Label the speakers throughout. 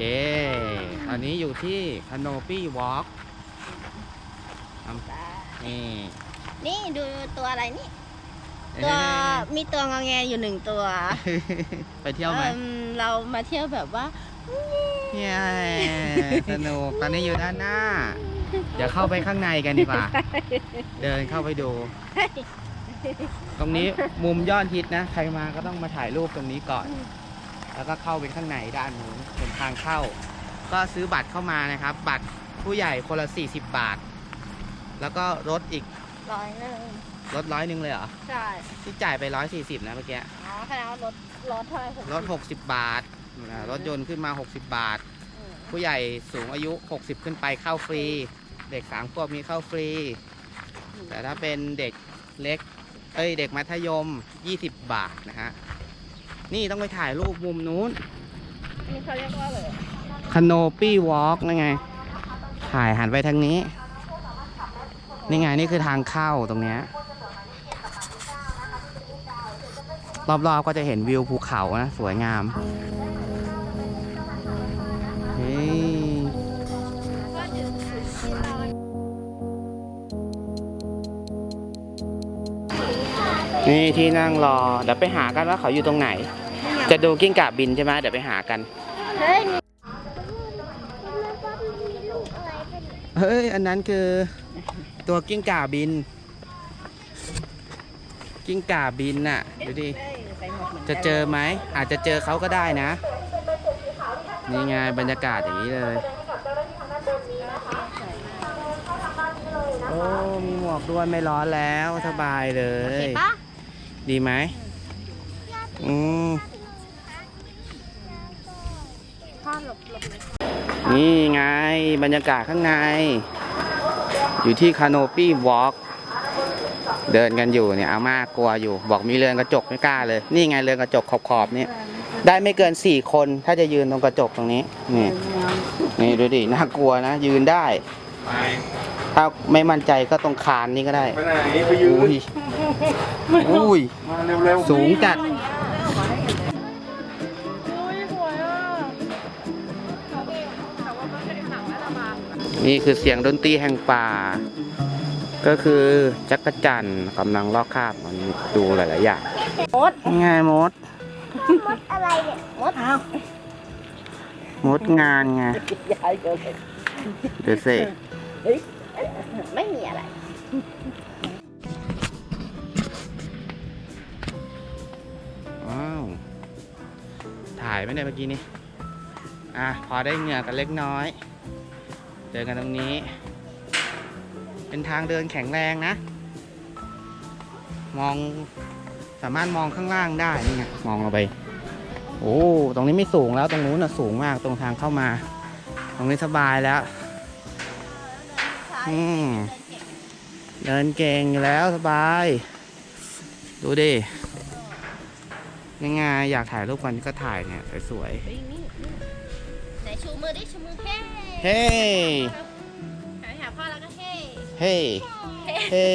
Speaker 1: เย้อันนี้อยู่ที่ Canopy Walk นี่
Speaker 2: นี่ดูตัวอะไรนี่ ตัวมีตัวงอแงอยู่หนึ่งตัว
Speaker 1: ไปเที่ยวไหม
Speaker 2: อิ่เรามาเที่ยวแบบว่า
Speaker 1: เย้สนุกตอนนี้อยู่ด้านหน้า เดี๋ยวเข้าไปข้างในกันดีกว่า เดินเข้าไปดู ตรงนี้มุมยอดฮิตนะ ใครมาก็ต้องมาถ่ายรูปตรงนี้ก่อน แล้วก็เข้าไปข้างในด้านนู้นเป็นทางเข้า ก็ซื้อบัตรเข้ามานะครับ บัตรผู้ใหญ่คนละ 40 บาท แล้วก็รถอีก
Speaker 2: ร้อยหนึ่ง
Speaker 1: รถร้อยหนึ่งเลยเหรอ
Speaker 2: ใช่
Speaker 1: ที่จ่ายไป 140 นะเมื่อกี้
Speaker 2: อ๋อแสดงว่ารถรถเท่าไหร่ผม
Speaker 1: รถ 60 บาทอ่ารถยนต์ขึ้นมา 60 บาท ผู้ใหญ่สูงอายุ 60 ขึ้นไปเข้าฟรี เด็ก3ขวบมีเข้าฟรี แต่ถ้าเป็นเด็กเล็ก เอ้ย เด็กมัธยม 20 บาทนะฮะ นี่ต้องไปถ่ายรูปมุมนู้น
Speaker 2: นี่เขาเรียกว่าอะไร
Speaker 1: Canopy Walk นั่นไง ถ่ายหันไปทางนี้ นี่ไงนี่คือทางเข้าตรงเนี้ย รอบๆก็จะเห็นวิวภูเขานะ สวยงาม นี่ที่นั่งรอ เดี๋ยวไปหากันว่าเขาอยู่ตรงไหน จะดูกิ้งก่าบินใช่ไหมเดี๋ยวไปหากัน
Speaker 2: เฮ้ย
Speaker 1: เฮ้ย อันนั้นคือตัวกิ้งก่าบิน กิ้งก่าบินน่ะ ดูดิ จะเจอไหม อาจจะเจอเขาก็ได้นะ นี่ไงบรรยากาศอย่างนี้เลย โอ้ มีหมวกด้วยไม่ร้อนแล้วสบายเลย
Speaker 2: เห็นปะ
Speaker 1: ดีไหมอืม
Speaker 2: พ่อ
Speaker 1: นี่ไงบรรยากาศข้างใน อยู่ที่คาโนปี้วอล์กเดินกันอยู่เนี่ยอาม่ากลัวอยู่ บอกมีเรือนกระจกไม่กล้าเลย นี่ไงเรือนกระจกขอบๆเนี่ยได้ไม่เกินสี่คนถ้าจะยืนตรงกระจกตรงนี้นี่นี่ดูดิน่ากลัวนะ ยืนได้ ถ้าไม่มั่นใจก็ตรงคานนี่ก็ได้
Speaker 3: ไปไหนไปยื
Speaker 1: อุ้
Speaker 3: น
Speaker 1: ยอุ้ย
Speaker 3: มาเร็วๆ
Speaker 1: สูงจัด นี่คือเสียงดนตรีแห่งป่า ก็คือจักรจันทร์กำลังลอกคราบมันดูหลาย ๆ อย่าง
Speaker 2: มด
Speaker 1: ง่ายมด
Speaker 2: อะไรเนี่ยมดอ้าว
Speaker 1: มดงานไง
Speaker 2: ยายเกิน
Speaker 1: เดี๋ยวสิ
Speaker 2: ไม่มีอะไร
Speaker 1: ว้าว ถ่ายไม่ได้เมื่อกี้นี่อะ พอได้เหงื่อกันเล็กน้อย เดินกันตรงนี้ เป็นทางเดินแข็งแรงนะ มองสามารถมองข้างล่างได้ นี่ไง มองลงไป โอ้ ตรงนี้ไม่สูงแล้ว ตรงนู้นน่ะสูงมาก ตรงทางเข้ามา ตรงนี้สบายแล้ว เดินเก่งอยู่แล้วสบาย ดูดิยังไงอยากถ่ายรูปกันก็ถ่ายเนี่ยสวย
Speaker 2: เฮ้ยนี่นี่ไหนชูมือดิชูมือเฮ้
Speaker 1: ๆเฮ้
Speaker 2: หาหาพ่อแล้วก็เฮ้
Speaker 1: เฮ้เฮ้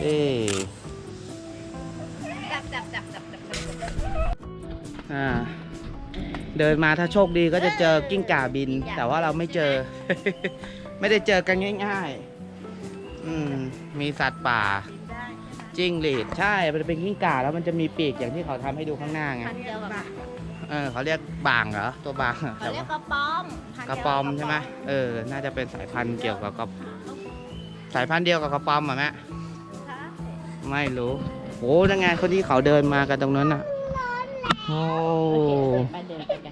Speaker 1: เฮ้
Speaker 2: จับจับจับจับจับจับ
Speaker 1: อ่าเดินมาถ้าโชคดีก็จะเจอกิ้งก่าบิน แต่ว่าเราไม่เจอ ไม่ได้เจอกันง่าย ๆ อืม มีสัตว์ป่า
Speaker 2: ได้
Speaker 1: จิ้งหรีดใช่ มันเป็นกิ้งก่าแล้วมันจะมีปีกอย่างที่เขาทำให้ดูข้างหน้าไง
Speaker 2: พันเดียวกับ
Speaker 1: เออเขาเรียกบางเหรอ ตัวบางเหรอ
Speaker 2: เขาเรียกกระป๋อมพัน
Speaker 1: ก
Speaker 2: เดี
Speaker 1: ระ
Speaker 2: ยว
Speaker 1: ปอมใช่ไหมเออ น่าจะเป็นสายพันธุ์เกี่ยวกับกระสายพันธุ์เดียวกับกระปอมอะแม่ไม่รู้โอ้ยังไงคนที่เขาเดินมากันตรงนั้นอะ โอ้
Speaker 2: โอเคไปเดินไปกัน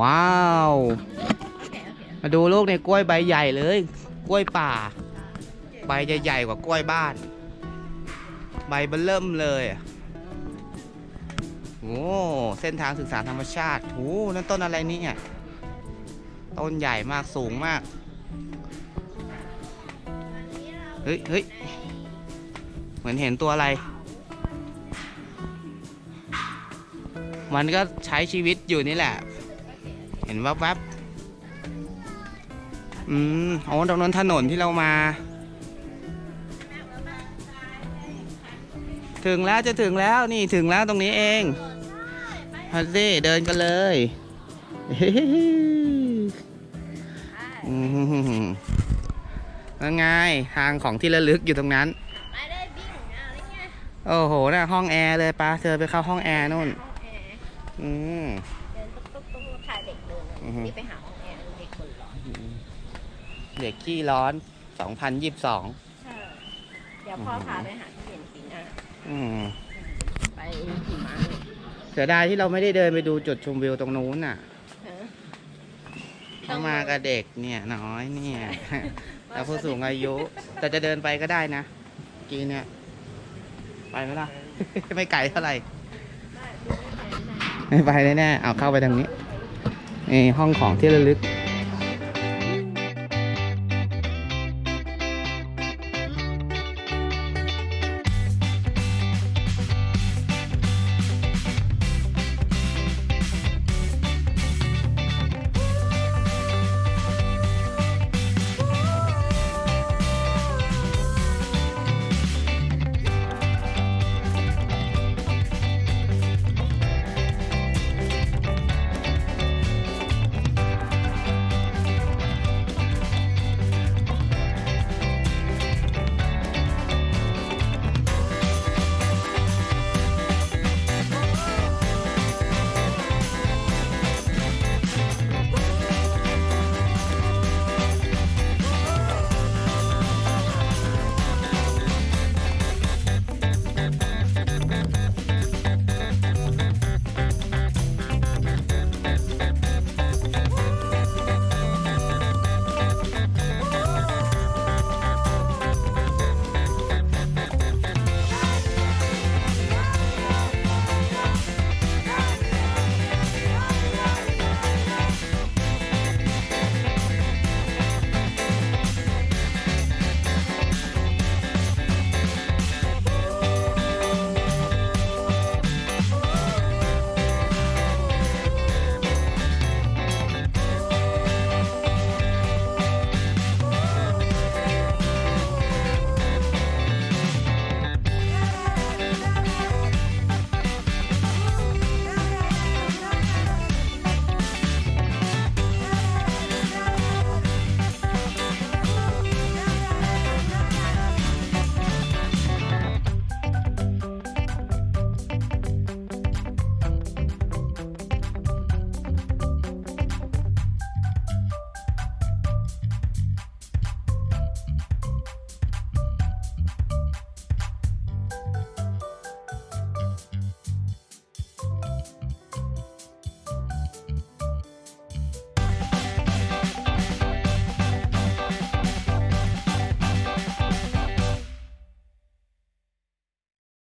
Speaker 1: ว้าว มาดูลูกในกล้วยใบใหญ่เลย กล้วยป่า ใบจะใหญ่กว่ากล้วยบ้าน ใบเบิ่เริ่มเลยโอ้เส้นทางศึกษาธรรมชาติโอ้นั่นต้นอะไรเนี่ยต้นใหญ่มากสูงมาก เฮ้ยเฮ้ยเหมือนเห็นตัวอะไร มันก็ใช้ชีวิตอยู่นี่แหละ เห็นวับวับอืมอ๋อตรงนั้นถนนที่เรามา ถึงแล้วจะถึงแล้วนี่ถึงแล้วตรงนี้เองฮัลซี่เดินกันเลยนั่นไงทางของที่ระลึกอยู่ตรงนั้นโอ้โหน่ะห้องแอร์เลยปะเธอไปเข้าห้องแอร์นู่น
Speaker 2: อื
Speaker 1: ม
Speaker 2: เดินเลย
Speaker 1: อือฮึ
Speaker 2: นี่ไปหาห้องแอร์เด็กคนร้อน
Speaker 1: เด็กขี้ร้อน2022
Speaker 2: ใช่เดี๋ยวพ่อพาไปหาที่เย็นปีหน้า
Speaker 1: อืม
Speaker 2: ไปหิมะ
Speaker 1: เสียดายที่เราไม่ได้เดินไปดูจุดชมวิวตรงนู้นน่ะ
Speaker 2: ฮะ
Speaker 1: เขามากับเด็กเนี่ยน้อยเนี่ยแล้วผู้สูงอายุ แต่จะเดินไปก็ได้นะเมื่อกี้เนี่ย ไปไหมล่ะ ไม่ไกลเท่าไหร่
Speaker 2: ได้ดูไม่ไปไม่ได้
Speaker 1: ไม่ไปแน่ๆเอาเข้าไปทางนี้ นี่ห้องของที่ระลึก